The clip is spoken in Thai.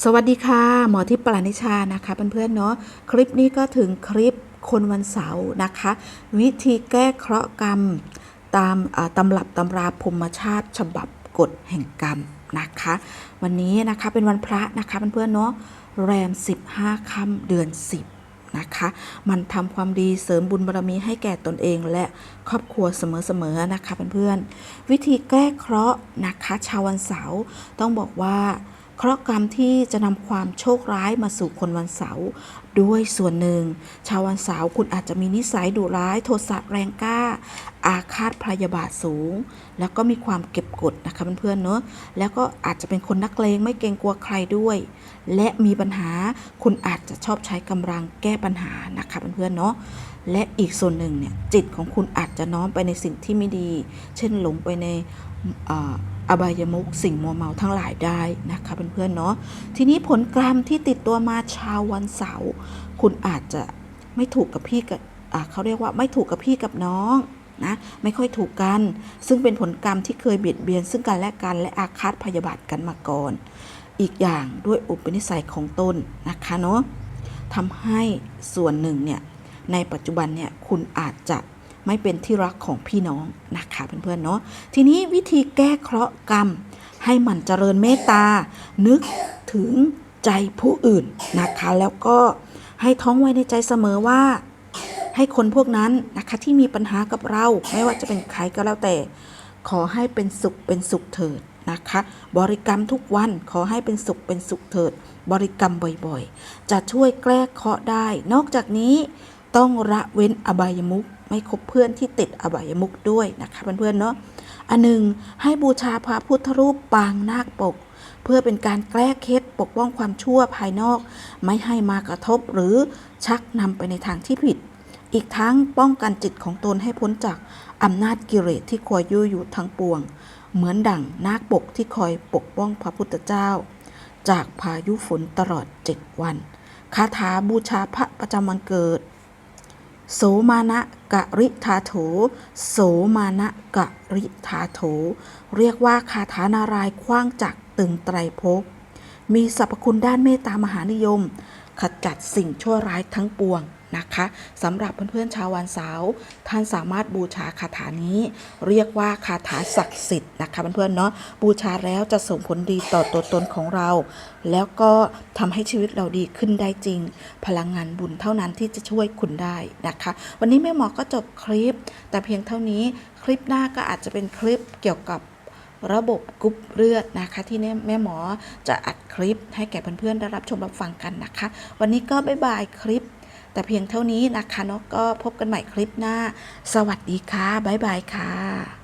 สวัสดีค่ะ หมอที่ปรานิชานะคะเพื่อนๆเนาะคลิปนี้ก็ถึงคลิปคนวันเสาร์นะคะ วิธีแก้เคราะห์กรรม ตามตำรับตำราพรมชาติฉบับกฎแห่งกรรมนะคะ วันนี้นะคะเป็นวันพระนะคะเพื่อนๆเนาะแรม 15ค่ำเดือน 10นะคะมันทำความดีเสริมบุญบารมีให้แก่ตนเองและครอบครัวเสมอๆนะคะเพื่อนๆวิธีแก้เคราะห์นะคะชาววันเสาร์ต้องบอกว่า เคราะห์กรรมที่จะนำความโชคร้ายมาสู่คนวันเสาร์ด้วยส่วนหนึ่ง ชาววันเสาร์คุณอาจจะมีนิสัยดุร้าย โทสะแรงกล้า อาฆาตพยาบาทสูง แล้วก็มีความเก็บกดนะคะเพื่อนๆเนอะแล้วก็อาจจะเป็นคนนักเลงไม่เกรงกลัวใครด้วย และมีปัญหาคุณอาจจะชอบใช้กำลังแก้ปัญหานะคะเพื่อนๆเนาะและอีกส่วนหนึ่งเนี่ยจิตของคุณอาจจะน้อมไปในสิ่งที่ไม่ดี เช่นหลงไปใน อบายมุกสิ่งมัวเมาทั้งหลายได้นะคะเพื่อนๆเนาะทีนี้ผลกรรมที่ติดตัวมาชาววันเสาร์คุณอาจจะไม่ถูกกับพี่กับเขาเรียกว่าไม่ถูกกับพี่กับน้องนะไม่ค่อยถูกกัน ซึ่งเป็นผลกรรมที่เคยเบียดเบียน ซึ่งกันและกันและอาฆาตพยาบาทกันมาก่อน อีกอย่างด้วยอุปนิสัยของตนนะคะเนาะทำให้ส่วนหนึ่งเนี่ยในปัจจุบันเนี่ยคุณอาจจะ ไม่เป็นที่รักของพี่น้องนะคะเพื่อนๆเนาะทีนี้วิธีแก้เคราะห์กรรม ให้มันเจริญเมตตา นึกถึงใจผู้อื่นนะคะ แล้วก็ให้ท้องไว้ในใจเสมอว่า ให้คนพวกนั้นนะคะที่มีปัญหากับเรา ไม่ว่าจะเป็นใครก็แล้วแต่ ขอให้เป็นสุขเป็นสุขเถิดนะคะ บริกรรมทุกวันขอให้เป็นสุขเป็นสุขเถิด บริกรรมบ่อยๆ จะช่วยแก้เคราะห์ได้ นอกจากนี้ ต้องละเว้นอบายมุขไม่คบเพื่อนที่ติดอบายมุขด้วยนะคะเพื่อนๆเนาะอันหนึ่งให้บูชาพระพุทธรูปปางนาคปก เพื่อเป็นการแก้เคล็ดปกป้องความชั่วภายนอก ไม่ให้มากระทบหรือชักนำไปในทางที่ผิด อีกทั้งป้องกันจิตของตนให้พ้นจากอำนาจกิเลสที่คอยยั่วยุทั้งปวง เหมือนดั่งนาคปกที่คอยปกป้องพระพุทธเจ้า จากพายุฝนตลอดเจ็ดวันคาถาบูชาพระประจำวันเกิด โสมานะกะริธาโถ โสมานะกะริธาโถ เรียกว่าคาถานารายณ์คว้างจากตึงไตรภพ มีสรรพคุณด้านเมตตามหานิยม ขจัดสิ่งชั่วร้ายทั้งปวง นะคะสำหรับเพื่อนๆชาววันเสาร์ท่านสามารถบูชาคาถานี้ เรียกว่าคาถาศักดิ์สิทธิ์นะคะเพื่อนๆเนาะบูชาแล้วจะส่งผลดีต่อตัวตนของเรา แล้วก็ทำให้ชีวิตเราดีขึ้นได้จริง พลังงานบุญเท่านั้นที่จะช่วยคุณได้นะคะ วันนี้แม่หมอก็จบคลิป แต่เพียงเท่านี้คลิปหน้าก็อาจจะเป็นคลิปเกี่ยวกับระบบกรุ๊ปเลือดนะคะ ที่นี่แม่หมอจะอัดคลิปให้แก่เพื่อนๆได้รับชมรับฟังกันนะคะ วันนี้ก็บ๊ายบายคลิป แต่เพียงเท่านี้นะคะเนาะก็พบกันใหม่คลิปหน้า สวัสดีค่ะ บ๊ายบายค่ะ